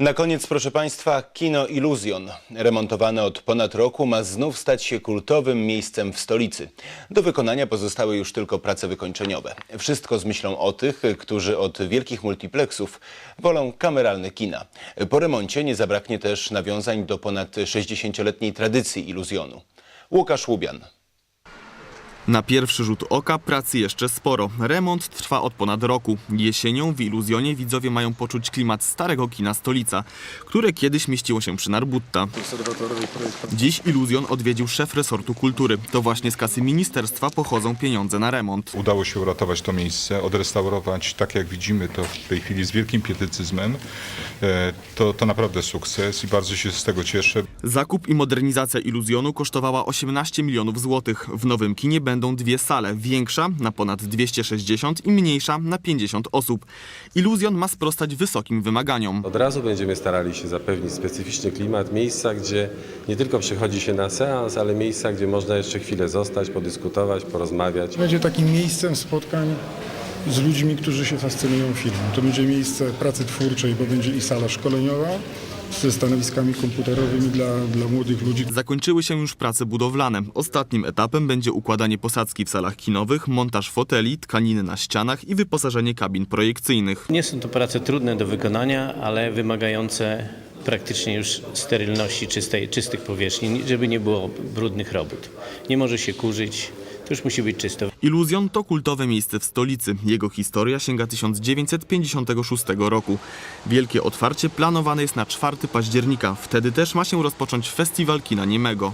Na koniec, proszę Państwa, kino Iluzjon. Remontowane od ponad roku ma znów stać się kultowym miejscem w stolicy. Do wykonania pozostały już tylko prace wykończeniowe. Wszystko z myślą o tych, którzy od wielkich multiplexów wolą kameralne kina. Po remoncie nie zabraknie też nawiązań do ponad 60-letniej tradycji Iluzjonu. Łukasz Łubian. Na pierwszy rzut oka pracy jeszcze sporo. Remont trwa od ponad roku. Jesienią w Iluzjonie widzowie mają poczuć klimat starego kina Stolica, które kiedyś mieściło się przy Narbutta. Dziś Iluzjon odwiedził szef resortu kultury. To właśnie z kasy ministerstwa pochodzą pieniądze na remont. Udało się uratować to miejsce, odrestaurować tak jak widzimy to w tej chwili z wielkim pietycyzmem. E, To, to naprawdę sukces i bardzo się z tego cieszę. Zakup i modernizacja Iluzjonu kosztowała 18 milionów złotych. W nowym kinie będą dwie sale, większa na ponad 260 i mniejsza na 50 osób. Iluzjon ma sprostać wysokim wymaganiom. Od razu będziemy starali się zapewnić specyficzny klimat, miejsca, gdzie nie tylko przychodzi się na seans, ale miejsca, gdzie można jeszcze chwilę zostać, podyskutować, porozmawiać. Będzie takim miejscem spotkań z ludźmi, którzy się fascynują filmem. To będzie miejsce pracy twórczej, bo będzie i sala szkoleniowa ze stanowiskami komputerowymi dla, dla młodych ludzi. Zakończyły się już prace budowlane. Ostatnim etapem będzie układanie posadzki w salach kinowych, montaż foteli, tkaniny na ścianach i wyposażenie kabin projekcyjnych. Nie są to prace trudne do wykonania, ale wymagające praktycznie już sterylności czystej, czystych powierzchni, żeby nie było brudnych robót. Nie może się kurzyć, to już musi być czysto. Iluzjon to kultowe miejsce w stolicy. Jego historia sięga 1956 roku. Wielkie otwarcie planowane jest na 4 października. Wtedy też ma się rozpocząć festiwal kina niemego.